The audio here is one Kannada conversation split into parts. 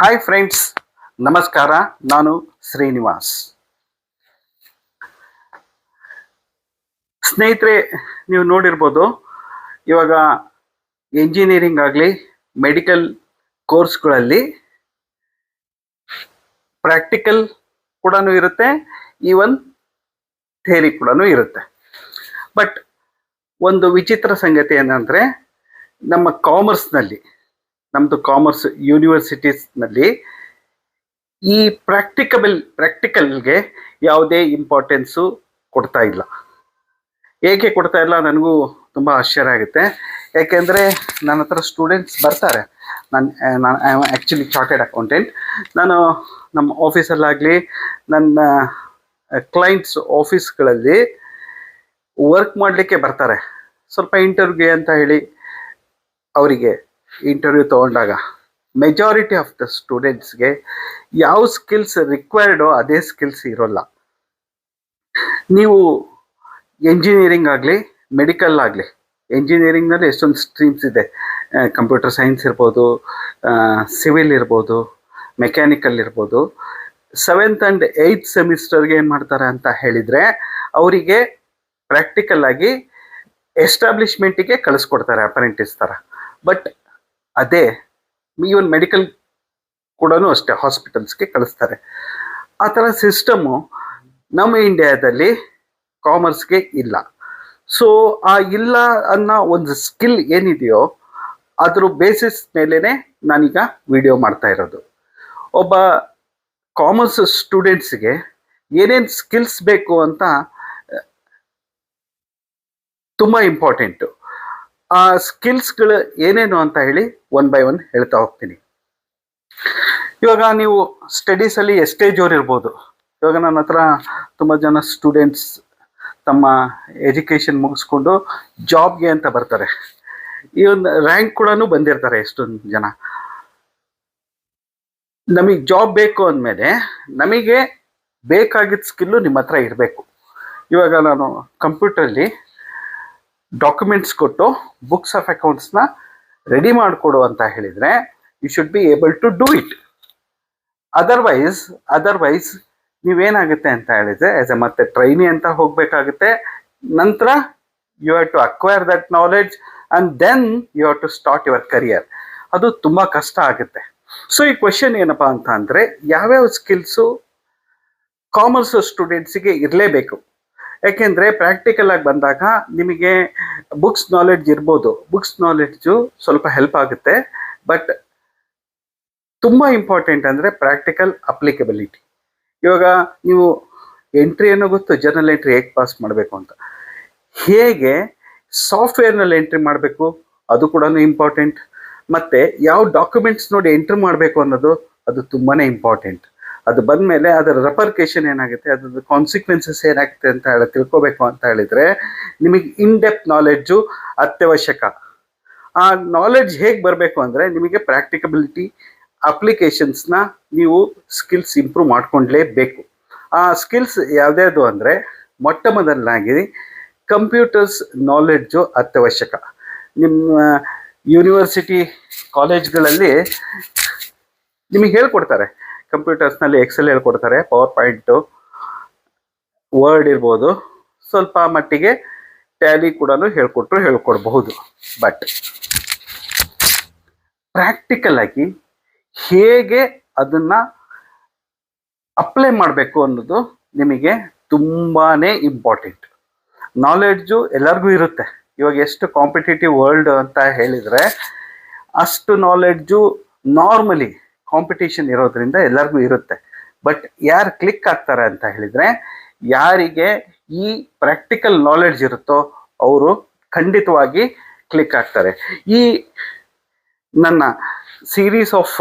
ಹಾಯ್ ಫ್ರೆಂಡ್ಸ್ ನಮಸ್ಕಾರ. ನಾನು ಶ್ರೀನಿವಾಸ್. ಸ್ನೇಹಿತರೆ, ನೀವು ನೋಡಿರ್ಬೋದು, ಇವಾಗ ಇಂಜಿನಿಯರಿಂಗ್ ಆಗಲಿ ಮೆಡಿಕಲ್ ಕೋರ್ಸ್ಗಳಲ್ಲಿ ಪ್ರಾಕ್ಟಿಕಲ್ ಕೂಡ ಇರುತ್ತೆ. ಈವನ್ ಥೇರಿ ಕೂಡ ಇರುತ್ತೆ. ಬಟ್ ಒಂದು ವಿಚಿತ್ರ ಸಂಗತಿ ಏನಂದರೆ, ನಮ್ಮ ಕಾಮರ್ಸ್ನಲ್ಲಿ ನಮ್ಮದು ಕಾಮರ್ಸ್ ಯೂನಿವರ್ಸಿಟೀಸ್ನಲ್ಲಿ ಈ ಪ್ರಾಕ್ಟಿಕಬಲ್ ಪ್ರಾಕ್ಟಿಕಲ್ಗೆ ಯಾವುದೇ ಇಂಪಾರ್ಟೆನ್ಸು ಕೊಡ್ತಾ ಇಲ್ಲ. ಏಕೆ ಕೊಡ್ತಾ ಇಲ್ಲ ನನಗೂ ತುಂಬ ಆಶ್ಚರ್ಯ ಆಗುತ್ತೆ. ಯಾಕೆಂದರೆ ನನ್ನ ಹತ್ರ ಸ್ಟೂಡೆಂಟ್ಸ್ ಬರ್ತಾರೆ. ನಾನು ನಾನು ಆ್ಯಕ್ಚುಲಿ ಚಾರ್ಟೆಡ್ ಅಕೌಂಟೆಂಟ್ ನಾನು ನಮ್ಮ ಆಫೀಸಲ್ಲಾಗಲಿ ನನ್ನ ಕ್ಲೈಂಟ್ಸ್ ಆಫೀಸ್ಗಳಲ್ಲಿ ವರ್ಕ್ ಮಾಡಲಿಕ್ಕೆ ಬರ್ತಾರೆ. ಸ್ವಲ್ಪ ಇಂಟರ್ವ್ಯೂಗೆ ಅಂತ ಹೇಳಿ ಅವರಿಗೆ ಇಂಟರ್ವ್ಯೂ ತೊಗೊಂಡಾಗ ಮೆಜಾರಿಟಿ ಆಫ್ ದ ಸ್ಟೂಡೆಂಟ್ಸ್ಗೆ ಯಾವ ಸ್ಕಿಲ್ಸ್ ರಿಕ್ವೈರ್ಡೋ ಅದೇ ಸ್ಕಿಲ್ಸ್ ಇರೋಲ್ಲ. ನೀವು ಎಂಜಿನಿಯರಿಂಗ್ ಆಗಲಿ ಮೆಡಿಕಲ್ ಆಗಲಿ ಎಂಜಿನಿಯರಿಂಗ್ನಲ್ಲಿ ಎಷ್ಟೊಂದು ಸ್ಟ್ರೀಮ್ಸ್ ಇದೆ. ಕಂಪ್ಯೂಟರ್ ಸೈನ್ಸ್ ಇರ್ಬೋದು ಸಿವಿಲ್ ಇರ್ಬೋದು ಮೆಕ್ಯಾನಿಕಲ್ ಇರ್ಬೋದು. ಸೆವೆಂತ್ ಆ್ಯಂಡ್ ಏಯ್ತ್ ಸೆಮಿಸ್ಟರ್ಗೆ ಏನು ಮಾಡ್ತಾರೆ ಅಂತ ಹೇಳಿದರೆ, ಅವರಿಗೆ ಪ್ರಾಕ್ಟಿಕಲ್ ಆಗಿ ಎಸ್ಟಾಬ್ಲಿಷ್ಮೆಂಟಿಗೆ ಕಳಿಸ್ಕೊಡ್ತಾರೆ ಅಪರೆಂಟಿಸ್ ಥರ ಬಟ್ ಅದೇ ಈವನ್ ಮೆಡಿಕಲ್ ಕೂಡ ಅಷ್ಟೇ ಹಾಸ್ಪಿಟಲ್ಸ್ಗೆ ಕಳಿಸ್ತಾರೆ. ಆ ಥರ ಸಿಸ್ಟಮು ನಮ್ಮ ಇಂಡಿಯಾದಲ್ಲಿ ಕಾಮರ್ಸ್ಗೆ ಇಲ್ಲ. ಸೊ ಆ ಇಲ್ಲ ಅನ್ನೋ ಒಂದು ಸ್ಕಿಲ್ ಏನಿದೆಯೋ, ಅದ್ರ ಬೇಸಿಸ್ ಮೇಲೇ ನಾನೀಗ ವಿಡಿಯೋ ಮಾಡ್ತಾ ಇರೋದು. ಒಬ್ಬ ಕಾಮರ್ಸ್ ಸ್ಟೂಡೆಂಟ್ಸ್ಗೆ ಏನೇನು ಸ್ಕಿಲ್ಸ್ ಬೇಕು ಅಂತ, ತುಂಬ ಇಂಪಾರ್ಟೆಂಟು. ಆ ಸ್ಕಿಲ್ಸ್ಗಳು ಏನೇನು ಅಂತ ಹೇಳಿ ಒನ್ ಬೈ ಒನ್ ಹೇಳ್ತಾ ಹೋಗ್ತೀನಿ. ಇವಾಗ ನೀವು ಸ್ಟಡೀಸಲ್ಲಿ ಎಷ್ಟೇ ಜೋರು ಇರ್ಬೋದು, ಇವಾಗ ನನ್ನ ಹತ್ರ ತುಂಬ ಜನ ಸ್ಟೂಡೆಂಟ್ಸ್ ತಮ್ಮ ಎಜುಕೇಷನ್ ಮುಗಿಸ್ಕೊಂಡು ಜಾಬ್ಗೆ ಅಂತ ಬರ್ತಾರೆ. ಈ ಒಂದು ರ್ಯಾಂಕ್ ಕೂಡ ಬಂದಿರ್ತಾರೆ ಎಷ್ಟೊಂದು ಜನ. ನಮಗೆ ಜಾಬ್ ಬೇಕು ಅಂದಮೇಲೆ ನಮಗೆ ಬೇಕಾಗಿದ್ದ ಸ್ಕಿಲ್ಲು ನಿಮ್ಮ ಹತ್ರ ಇರಬೇಕು. ಇವಾಗ ನಾನು ಕಂಪ್ಯೂಟ್ರಲ್ಲಿ ಡಾಕ್ಯುಮೆಂಟ್ಸ್ ಕೊಟ್ಟು ಬುಕ್ಸ್ ಆಫ್ ಅಕೌಂಟ್ಸ್ನ ರೆಡಿ ಮಾಡಿಕೊಡು ಅಂತ ಹೇಳಿದರೆ you should be able to do it otherwise otherwise ನೀವೇನಾಗುತ್ತೆ ಅಂತ ಹೇಳಿದರೆ ಆ್ಯಸ್ ಎ ಮತ್ತೆ ಟ್ರೈನಿ ಅಂತ ಹೋಗಬೇಕಾಗುತ್ತೆ. ನಂತರ you have to acquire that knowledge and then you have to start your career ಅದು ತುಂಬ ಕಷ್ಟ ಆಗುತ್ತೆ. ಸೊ ಈ ಕ್ವಶನ್ ಏನಪ್ಪ ಅಂತ ಅಂದರೆ ಯಾವ್ಯಾವ ಸ್ಕಿಲ್ಸು ಕಾಮರ್ಸ್ ಸ್ಟೂಡೆಂಟ್ಸಿಗೆ ಇರಲೇಬೇಕು? ಯಾಕೆಂದರೆ ಪ್ರಾಕ್ಟಿಕಲ್ ಆಗಿ ಬಂದಾಗ ನಿಮಗೆ ಬುಕ್ಸ್ ನಾಲೆಡ್ಜ್ ಇರ್ಬೋದು. ಬುಕ್ಸ್ ನಾಲೆಡ್ಜು ಸ್ವಲ್ಪ ಹೆಲ್ಪ್ ಆಗುತ್ತೆ. ಬಟ್ ತುಂಬ ಇಂಪಾರ್ಟೆಂಟ್ ಅಂದರೆ ಪ್ರಾಕ್ಟಿಕಲ್ ಅಪ್ಲಿಕಬಿಲಿಟಿ ಇವಾಗ ನೀವು ಎಂಟ್ರಿ ಏನೋ ಗೊತ್ತು ಜರ್ನಲ್ ಎಂಟ್ರಿ ಹೇಗೆ ಪಾಸ್ ಮಾಡಬೇಕು ಅಂತ. ಹೇಗೆ ಸಾಫ್ಟ್ವೇರ್ನಲ್ಲಿ ಎಂಟ್ರಿ ಮಾಡಬೇಕು? ಅದು ಕೂಡ ಇಂಪಾರ್ಟೆಂಟ್ ಮತ್ತು ಯಾವ ಡಾಕ್ಯುಮೆಂಟ್ಸ್ ನೋಡಿ ಎಂಟ್ರ್ ಮಾಡಬೇಕು ಅನ್ನೋದು ಅದು ತುಂಬಾ ಇಂಪಾರ್ಟೆಂಟ್ ಅದು ಬಂದಮೇಲೆ ಅದರ ರೆಪರ್ಕೇಶನ್ ಏನಾಗುತ್ತೆ, ಅದ್ರದ್ದು ಕಾನ್ಸಿಕ್ವೆನ್ಸಸ್ ಏನಾಗುತ್ತೆ ಅಂತ ಹೇಳಿ ತಿಳ್ಕೊಬೇಕು ಅಂತ ಹೇಳಿದರೆ, ನಿಮಗೆ ಇನ್ ಡೆಪ್ತ್ ನಾಲೆಡ್ಜು ಅತ್ಯವಶ್ಯಕ. ಆ ನಾಲೆಡ್ಜ್ ಹೇಗೆ ಬರಬೇಕು ಅಂದರೆ ನಿಮಗೆ ಪ್ರಾಕ್ಟಿಕಬಿಲಿಟಿ ಅಪ್ಲಿಕೇಶನ್ಸ್ನ ನೀವು ಸ್ಕಿಲ್ಸ್ ಇಂಪ್ರೂವ್ ಮಾಡ್ಕೊಂಡ್ಲೇಬೇಕು. ಆ ಸ್ಕಿಲ್ಸ್ ಯಾವುದ್ಯಾವುದು ಅಂದರೆ ಮೊಟ್ಟ ಮೊದಲನಾಗಿ ಕಂಪ್ಯೂಟರ್ಸ್ ನಾಲೆಡ್ಜು ಅತ್ಯವಶ್ಯಕ. ನಿಮ್ಮ ಯೂನಿವರ್ಸಿಟಿ ಕಾಲೇಜ್ಗಳಲ್ಲಿ ನಿಮಗೆ ಹೇಳ್ಕೊಡ್ತಾರೆ. ಕಂಪ್ಯೂಟರ್ಸ್ನಲ್ಲಿ ಎಕ್ಸೆಲ್ ಹೇಳ್ಕೊಡ್ತಾರೆ ಪವರ್ ಪಾಯಿಂಟು ವರ್ಡ್ ಇರ್ಬೋದು. ಸ್ವಲ್ಪ ಮಟ್ಟಿಗೆ ಟ್ಯಾಲಿ ಕೂಡ ಹೇಳ್ಕೊಟ್ರು ಹೇಳ್ಕೊಡ್ಬಹುದು. ಬಟ್ ಪ್ರಾಕ್ಟಿಕಲ್ ಆಗಿ ಹೇಗೆ ಅದನ್ನ ಅಪ್ಲೈ ಮಾಡಬೇಕು ಅನ್ನೋದು ನಿಮಗೆ ತುಂಬಾ ಇಂಪಾರ್ಟೆಂಟ್ ನಾಲೆಡ್ಜು ಎಲ್ಲರಿಗೂ ಇರುತ್ತೆ. ಇವಾಗ ಎಷ್ಟು ಕಾಂಪಿಟೇಟಿವ್ ವರ್ಲ್ಡ್ ಅಂತ ಹೇಳಿದರೆ, ಅಷ್ಟು ನಾಲೆಡ್ಜು ನಾರ್ಮಲಿ ಕಾಂಪಿಟೇಷನ್ ಇರೋದ್ರಿಂದ ಎಲ್ಲರಿಗೂ ಇರುತ್ತೆ. ಬಟ್ ಯಾರು ಕ್ಲಿಕ್ ಆಗ್ತಾರೆ ಅಂತ ಹೇಳಿದರೆ, ಯಾರಿಗೆ ಈ ಪ್ರಾಕ್ಟಿಕಲ್ ನಾಲೆಡ್ಜ್ ಇರುತ್ತೋ ಅವರು ಖಂಡಿತವಾಗಿ ಕ್ಲಿಕ್ ಆಗ್ತಾರೆ. ಈ ನನ್ನ ಸೀರೀಸ್ ಆಫ್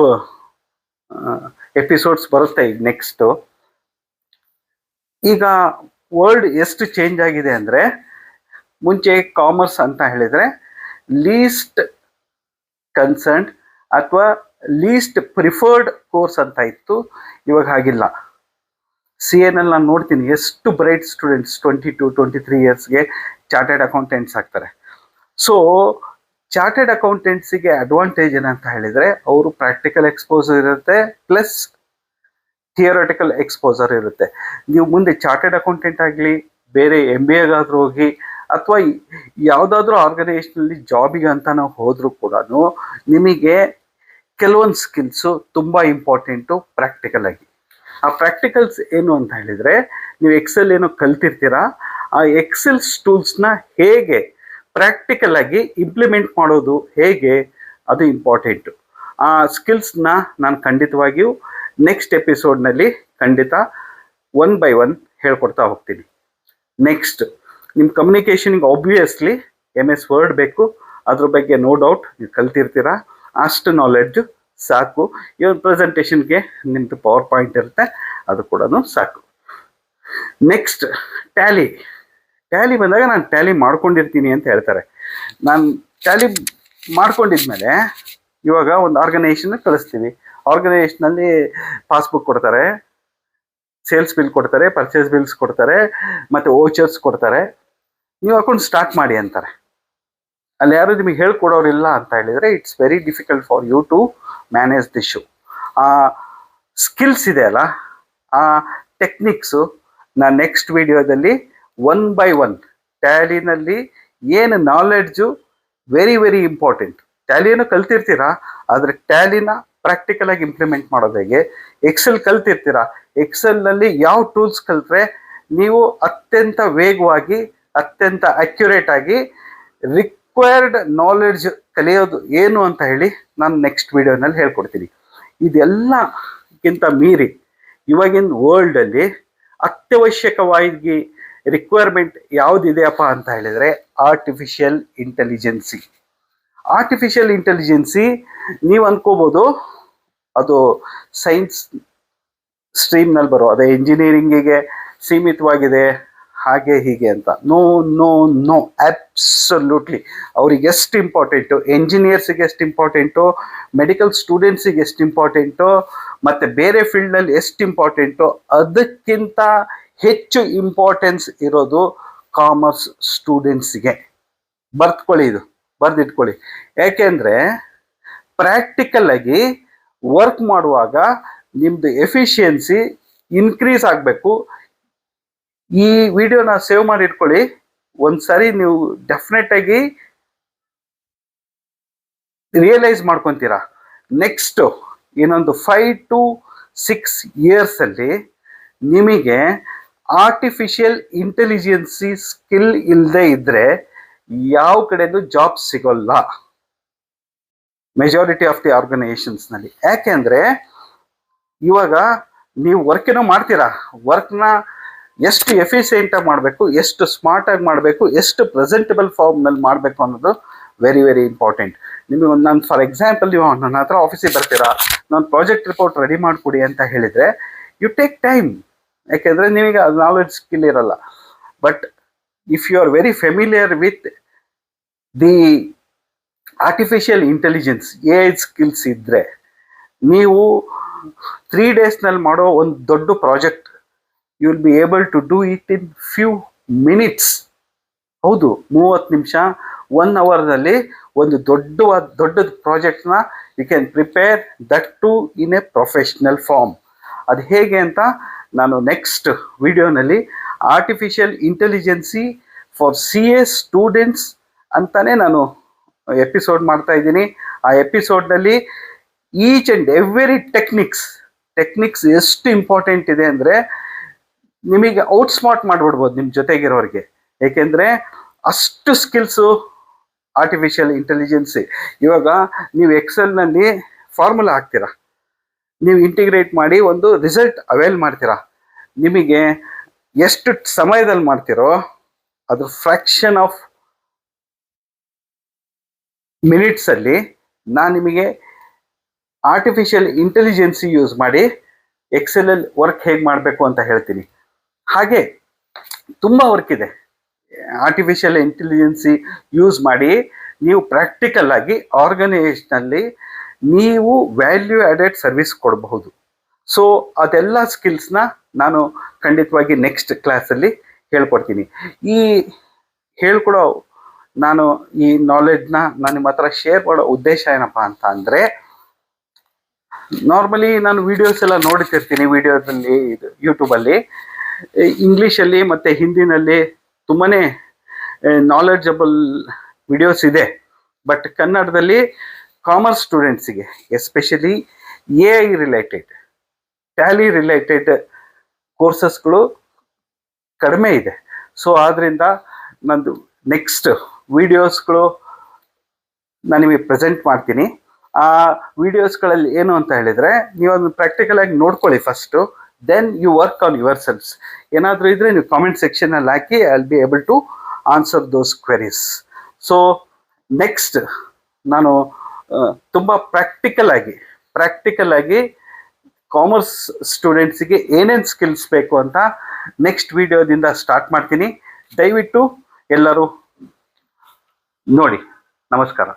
ಎಪಿಸೋಡ್ಸ್ ಬರುತ್ತೆ ಈಗ ನೆಕ್ಸ್ಟು ಈಗ ವರ್ಲ್ಡ್ ಎಷ್ಟು ಚೇಂಜ್ ಆಗಿದೆ ಅಂದರೆ ಮುಂಚೆ ಕಾಮರ್ಸ್ ಅಂತ ಹೇಳಿದರೆ ಲೀಸ್ಟ್ ಕನ್ಸರ್ನ್ಡ್ ಅಥವಾ ಲೀಸ್ಟ್ ಪ್ರಿಫರ್ಡ್ ಕೋರ್ಸ್ ಅಂತ ಇತ್ತು. ಇವಾಗ ಹಾಗಿಲ್ಲ. ಸಿ ಎನ್ ಎಲ್ ನಾನು ನೋಡ್ತೀನಿ. ಎಷ್ಟು bright students twenty two twenty three ಇಯರ್ಸ್ಗೆ chartered accountants ಆಗ್ತಾರೆ ಸೊ ಚಾರ್ಟೆಡ್ ಅಕೌಂಟೆಂಟ್ಸಿಗೆ ಅಡ್ವಾಂಟೇಜ್ ಏನಂತ ಹೇಳಿದರೆ ಅವರು ಪ್ರಾಕ್ಟಿಕಲ್ ಎಕ್ಸ್ಪೋಸರ್ ಇರುತ್ತೆ ಪ್ಲಸ್ ಥಿಯರಟಿಕಲ್ ಎಕ್ಸ್ಪೋಸರ್ ಇರುತ್ತೆ. ನೀವು ಮುಂದೆ ಚಾರ್ಟೆಡ್ ಅಕೌಂಟೆಂಟ್ ಆಗಲಿ, ಬೇರೆ ಎಂ ಬಿ ಎಗಾದರೂ ಹೋಗಿ ಅಥವಾ ಯಾವುದಾದ್ರೂ ಆರ್ಗನೈಸೇಷನಲ್ಲಿ ಜಾಬಿಗೆ ಅಂತ ನಾವು ಹೋದರೂ ಕೂಡ ನಿಮಗೆ ಕೆಲವೊಂದು ಸ್ಕಿಲ್ಸು ತುಂಬ ಇಂಪಾರ್ಟೆಂಟು ಪ್ರಾಕ್ಟಿಕಲ್ ಆಗಿ. ಆ ಪ್ರಾಕ್ಟಿಕಲ್ಸ್ ಏನು ಅಂತ ಹೇಳಿದರೆ, ನೀವು ಎಕ್ಸೆಲ್ ಏನೋ ಕಲ್ತಿರ್ತೀರಾ, ಆ ಎಕ್ಸೆಲ್ಸ್ ಟೂಲ್ಸ್ನ ಹೇಗೆ ಪ್ರಾಕ್ಟಿಕಲ್ ಆಗಿ ಇಂಪ್ಲಿಮೆಂಟ್ ಮಾಡೋದು ಹೇಗೆ, ಅದು ಇಂಪಾರ್ಟೆಂಟು ಆ ಸ್ಕಿಲ್ಸ್ನ ನಾನು ಖಂಡಿತವಾಗಿಯೂ ನೆಕ್ಸ್ಟ್ ಎಪಿಸೋಡ್ನಲ್ಲಿ ಖಂಡಿತ ಒನ್ ಬೈ ಒನ್ ಹೇಳ್ಕೊಡ್ತಾ ಹೋಗ್ತೀನಿ. ನೆಕ್ಸ್ಟ್ ನಿಮ್ಮ ಕಮ್ಯುನಿಕೇಷನಿಗೆ ಆಬ್ವಿಯಸ್ಲಿ ಎಂ ಎಸ್ ವರ್ಡ್ ಬೇಕು. ಅದ್ರ ಬಗ್ಗೆ ನೋ ಡೌಟ್ ನೀವು ಕಲ್ತಿರ್ತೀರಾ. ಅಷ್ಟು ನಾಲೆಡ್ಜ್ ಸಾಕು. ಇವ್ರ ಪ್ರೆಸೆಂಟೇಷನ್ಗೆ ನಿಮ್ಮದು ಪವರ್ ಪಾಯಿಂಟ್ ಇರುತ್ತೆ. ಅದು ಕೂಡ ಸಾಕು. ನೆಕ್ಸ್ಟ್ ಟ್ಯಾಲಿ ಟ್ಯಾಲಿ ಬಂದಾಗ ನಾನು ಟ್ಯಾಲಿ ಮಾಡ್ಕೊಂಡಿರ್ತೀನಿ ಅಂತ ಹೇಳ್ತಾರೆ. ನಾನು ಟ್ಯಾಲಿ ಮಾಡ್ಕೊಂಡಿದ್ಮೇಲೆ ಇವಾಗ ಒಂದು ಆರ್ಗನೈಸೇಷನ್ ಕಳಿಸ್ತೀವಿ. ಆರ್ಗನೈಸೇಷನಲ್ಲಿ ಪಾಸ್ಬುಕ್ ಕೊಡ್ತಾರೆ. ಸೇಲ್ಸ್ ಬಿಲ್ ಕೊಡ್ತಾರೆ ಪರ್ಚೇಸ್ ಬಿಲ್ಸ್ ಕೊಡ್ತಾರೆ, ಮತ್ತು ಓಚರ್ಸ್ ಕೊಡ್ತಾರೆ. ನೀವು ಅಕೌಂಟ್ ಸ್ಟಾರ್ಟ್ ಮಾಡಿ ಅಂತಾರೆ. ಅಲ್ಲಿ ಯಾರು ನಿಮಗೆ ಹೇಳ್ಕೊಡೋರಿಲ್ಲ ಅಂತ ಹೇಳಿದರೆ it's very difficult for you to manage the shoe ಆ ಸ್ಕಿಲ್ಸ್ ಇದೆ ಅಲ್ಲ, ಆ ಟೆಕ್ನಿಕ್ಸು ನಾ ನೆಕ್ಸ್ಟ್ ವಿಡಿಯೋದಲ್ಲಿ ಒನ್ ಬೈ ಒನ್ ಟ್ಯಾಲಿನಲ್ಲಿ ಏನು ನಾಲೆಡ್ಜು ವೆರಿ ವೆರಿ ಇಂಪಾರ್ಟೆಂಟ್ ಟ್ಯಾಲಿಯನ್ನು ಕಲ್ತಿರ್ತೀರಾ, ಆದರೆ ಟ್ಯಾಲಿನ ಪ್ರಾಕ್ಟಿಕಲ್ ಆಗಿ ಇಂಪ್ಲಿಮೆಂಟ್ ಮಾಡೋದು ಹೇಗೆ? ಎಕ್ಸೆಲ್ ಕಲ್ತಿರ್ತೀರಾ? ಎಕ್ಸೆಲ್ನಲ್ಲಿ ಯಾವ ಟೂಲ್ಸ್ ಕಲಿತ್ರೆ ನೀವು ಅತ್ಯಂತ ವೇಗವಾಗಿ ಅತ್ಯಂತ ಅಕ್ಯುರೇಟ್ ಆಗಿ ರಿಕ್ವೈರ್ಡ್ ನಾಲೆಡ್ಜ್ ಕಲಿಯೋದು ಏನು ಅಂತ ಹೇಳಿ ನಾನು ನೆಕ್ಸ್ಟ್ ವಿಡಿಯೋನಲ್ಲಿ ಹೇಳ್ಕೊಡ್ತೀನಿ. ಇದೆಲ್ಲಕ್ಕಿಂತ ಮೀರಿ ಇವಾಗಿನ ವರ್ಲ್ಡಲ್ಲಿ ಅತ್ಯವಶ್ಯಕವಾಗಿ ರಿಕ್ವೈರ್ಮೆಂಟ್ ಯಾವುದಿದೆಯಪ್ಪ ಅಂತ ಹೇಳಿದರೆ ಆರ್ಟಿಫಿಷಿಯಲ್ ಇಂಟೆಲಿಜೆನ್ಸಿ ಆರ್ಟಿಫಿಷಿಯಲ್ ಇಂಟೆಲಿಜೆನ್ಸಿ ನೀವು ಅನ್ಕೋಬೋದು ಅದು ಸೈನ್ಸ್ ಸ್ಟ್ರೀಮ್ನಲ್ಲಿ ಬರೋ, ಅದೇ ಇಂಜಿನಿಯರಿಂಗಿಗೆ ಸೀಮಿತವಾಗಿದೆ. ಹಾಗೆ ಹೀಗೆ ಅಂತ. ನೋ ನೋ ನೋ ಅಬ್ಸಲ್ಯೂಟ್ಲಿ ಅವ್ರಿಗೆ ಎಷ್ಟು ಇಂಪಾರ್ಟೆಂಟು ಎಂಜಿನಿಯರ್ಸಿಗೆ ಎಷ್ಟು ಇಂಪಾರ್ಟೆಂಟು ಮೆಡಿಕಲ್ ಸ್ಟೂಡೆಂಟ್ಸಿಗೆ ಎಷ್ಟು ಇಂಪಾರ್ಟೆಂಟು ಮತ್ತು ಬೇರೆ ಫೀಲ್ಡಲ್ಲಿ ಎಷ್ಟು ಇಂಪಾರ್ಟೆಂಟು ಅದಕ್ಕಿಂತ ಹೆಚ್ಚು ಇಂಪಾರ್ಟೆನ್ಸ್ ಇರೋದು ಕಾಮರ್ಸ್ ಸ್ಟೂಡೆಂಟ್ಸಿಗೆ ಬರ್ತ್ಕೊಳ್ಳಿ ಇದು. ಬರೆದಿಟ್ಕೊಳ್ಳಿ. ಯಾಕೆಂದರೆ ಪ್ರಾಕ್ಟಿಕಲ್ ಆಗಿ ವರ್ಕ್ ಮಾಡುವಾಗ ನಿಮ್ಮದು ಎಫಿಷಿಯನ್ಸಿ ಇನ್ಕ್ರೀಸ್ ಆಗಬೇಕು. ಈ ವಿಡಿಯೋನ ಸೇವ್ ಮಾಡಿ ಇಟ್ಕೊಳ್ಳಿ. ಒಂದ್ಸರಿ ನೀವು ಡೆಫಿನೆಟ್ ಆಗಿ ರಿಯಲೈಸ್ ಮಾಡ್ಕೊತೀರಾ. ನೆಕ್ಸ್ಟ್ ಇನ್ನೊಂದು ಫೈವ್ ಟು ಸಿಕ್ಸ್ ಇಯರ್ಸಲ್ಲಿ ನಿಮಗೆ ಆರ್ಟಿಫಿಷಿಯಲ್ ಇಂಟೆಲಿಜೆನ್ಸಿ ಸ್ಕಿಲ್ ಇಲ್ಲದೆ ಇದ್ದರೆ ಯಾವ ಕಡೆನೂ ಜಾಬ್ ಸಿಗೋಲ್ಲ. ಮೆಜಾರಿಟಿ ಆಫ್ ದಿ ಆರ್ಗನೈಸೇಷನ್ಸ್ನಲ್ಲಿ ಯಾಕೆಂದರೆ ಇವಾಗ ನೀವು ವರ್ಕೇನೋ ಮಾಡ್ತೀರಾ. ವರ್ಕ್ನ ಎಷ್ಟು ಎಫಿಷಿಯೆಂಟಾಗಿ ಮಾಡಬೇಕು, ಎಷ್ಟು ಸ್ಮಾರ್ಟಾಗಿ ಮಾಡಬೇಕು, ಎಷ್ಟು ಪ್ರೆಸೆಂಟಬಲ್ ಫಾರ್ಮ್ನಲ್ಲಿ ಮಾಡಬೇಕು ಅನ್ನೋದು ವೆರಿ ವೆರಿ ಇಂಪಾರ್ಟೆಂಟ್ ನಿಮಗೆ ಒಂದು ನಾನು ಫಾರ್ ಎಕ್ಸಾಂಪಲ್ ನೀವು ನನ್ನ ಹತ್ರ ಆಫೀಸಿಗೆ ಬರ್ತೀರಾ, ನಾನು ಪ್ರಾಜೆಕ್ಟ್ ರಿಪೋರ್ಟ್ ರೆಡಿ ಮಾಡಿಕೊಡಿ ಅಂತ ಹೇಳಿದರೆ ಯು ಟೇಕ್ ಟೈಮ್ ಯಾಕೆಂದರೆ ನಿಮಗೆ ಅದು ನಾಲೆಡ್ಜ್ ಸ್ಕಿಲ್ ಇರಲ್ಲ. But if you are very familiar with the artificial intelligence a skills ಇದ್ದರೆ ನೀವು ತ್ರೀ ಡೇಸ್ನಲ್ಲಿ ಮಾಡೋ ಒಂದು ದೊಡ್ಡ project you will be able to do it in few minutes ಹೌದು, ಮೂವತ್ತು ನಿಮಿಷ ಒನ್ ಅವರ್ನಲ್ಲಿ ಒಂದು ದೊಡ್ಡ ದೊಡ್ಡದ ಪ್ರಾಜೆಕ್ಟ್ನ you can prepare that to in a professional form ಅದು ಹೇಗೆ ಅಂತ ನಾನು ನೆಕ್ಸ್ಟ್ ವಿಡಿಯೋನಲ್ಲಿ artificial intelligence for C A students ಅಂತಲೇ ನಾನು ಎಪಿಸೋಡ್ ಮಾಡ್ತಾ ಇದ್ದೀನಿ. ಆ ಎಪಿಸೋಡ್ನಲ್ಲಿ each and every techniques techniques ಎಷ್ಟು ಇಂಪಾರ್ಟೆಂಟ್ ಇದೆ ಅಂದರೆ ನಿಮಗೆ ಔಟ್ ಸ್ಮಾರ್ಟ್ ಮಾಡಿಬಿಡ್ಬೋದು ನಿಮ್ಮ ಜೊತೆಗಿರೋರಿಗೆ. ಏಕೆಂದರೆ ಅಷ್ಟು ಸ್ಕಿಲ್ಸು ಆರ್ಟಿಫಿಷಿಯಲ್ ಇಂಟೆಲಿಜೆನ್ಸಿ ಇವಾಗ ನೀವು ಎಕ್ಸೆಲ್ನಲ್ಲಿ ಫಾರ್ಮುಲಾ ಹಾಕ್ತೀರಾ. ನೀವು ಇಂಟಿಗ್ರೇಟ್ ಮಾಡಿ ಒಂದು ರಿಸಲ್ಟ್ ಅವೇಲ್ ಮಾಡ್ತೀರಾ. ನಿಮಗೆ ಎಷ್ಟು ಸಮಯದಲ್ಲಿ ಮಾಡ್ತೀರೋ ಅದು ಫ್ರ್ಯಾಕ್ಷನ್ ಆಫ್ ಮಿನಿಟ್ಸಲ್ಲಿ ನಾನು ನಿಮಗೆ ಆರ್ಟಿಫಿಷಿಯಲ್ ಇಂಟೆಲಿಜೆನ್ಸಿ ಯೂಸ್ ಮಾಡಿ ಎಕ್ಸೆಲಲ್ಲಿ ವರ್ಕ್ ಹೇಗೆ ಮಾಡಬೇಕು ಅಂತ ಹೇಳ್ತೀನಿ. ಹಾಗೆ ತುಂಬ ವರ್ಕ್ ಇದೆ. ಆರ್ಟಿಫಿಷಿಯಲ್ ಇಂಟೆಲಿಜೆನ್ಸಿ ಯೂಸ್ ಮಾಡಿ ನೀವು ಪ್ರಾಕ್ಟಿಕಲ್ ಆಗಿ ಆರ್ಗನೈಸೇಷನಲ್ಲಿ ನೀವು ವ್ಯಾಲ್ಯೂ ಆಡೆಡ್ ಸರ್ವಿಸ್ ಕೊಡಬಹುದು. ಸೊ ಅದೆಲ್ಲ ಸ್ಕಿಲ್ಸ್ನ ನಾನು ಖಂಡಿತವಾಗಿ ನೆಕ್ಸ್ಟ್ ಕ್ಲಾಸಲ್ಲಿ ಹೇಳ್ಕೊಡ್ತೀನಿ. ಈ ಹೇಳ್ಕೊಡೋ ನಾನು ಈ ನಾಲೆಡ್ನ ನಾನು ನಿಮ್ಮ ಹತ್ರ ಶೇರ್ ಮಾಡೋ ಉದ್ದೇಶ ಏನಪ್ಪ ಅಂತ ಅಂದರೆ ನಾರ್ಮಲಿ ನಾನು ವಿಡಿಯೋಸ್ ಎಲ್ಲ ನೋಡ್ತಿರ್ತೀನಿ ವಿಡಿಯೋದಲ್ಲಿ ಇದು ಯೂಟ್ಯೂಬಲ್ಲಿ ಇಂಗ್ಲೀಷಲ್ಲಿ ಮತ್ತು ಹಿಂದಿನಲ್ಲಿ ತುಂಬಾ ನಾಲೆಡ್ಜಬಲ್ ವಿಡಿಯೋಸ್ ಇದೆ. ಬಟ್ ಕನ್ನಡದಲ್ಲಿ commerce ಸ್ಟೂಡೆಂಟ್ಸಿಗೆ especially A I related Tally related ಕೋರ್ಸಸ್ಗಳು ಕಡಿಮೆ ಇದೆ. ಸೊ ಆದ್ದರಿಂದ ನಂದು ನೆಕ್ಸ್ಟ್ ವಿಡಿಯೋಸ್ಗಳು ನಾನು ನಿಮಗೆ ಪ್ರೆಸೆಂಟ್ ಮಾಡ್ತೀನಿ. ಆ ವಿಡಿಯೋಸ್ಗಳಲ್ಲಿ ಏನು ಅಂತ ಹೇಳಿದರೆ ನೀವು ಅದನ್ನು ಪ್ರಾಕ್ಟಿಕಲ್ ಆಗಿ ನೋಡ್ಕೊಳ್ಳಿ first then you work on yourselves ಏನಾದರೂ ಇದ್ದರೆ ನೀವು ಕಾಮೆಂಟ್ ಸೆಕ್ಷನಲ್ಲಿ ಹಾಕಿ I be able to answer those queries so next ನಾನು ತುಂಬ ಪ್ರಾಕ್ಟಿಕಲ್ ಆಗಿ ಪ್ರಾಕ್ಟಿಕಲ್ ಆಗಿ ಕಾಮರ್ಸ್ ಸ್ಟೂಡೆಂಟ್ಸಿಗೆ ಏನೇನು ಸ್ಕಿಲ್ಸ್ ಬೇಕು ಅಂತ ನೆಕ್ಸ್ಟ್ ವಿಡಿಯೋದಿಂದ ಸ್ಟಾರ್ಟ್ ಮಾಡ್ತೀನಿ. ದಯವಿಟ್ಟು ಎಲ್ಲರೂ ನೋಡಿ. ನಮಸ್ಕಾರ.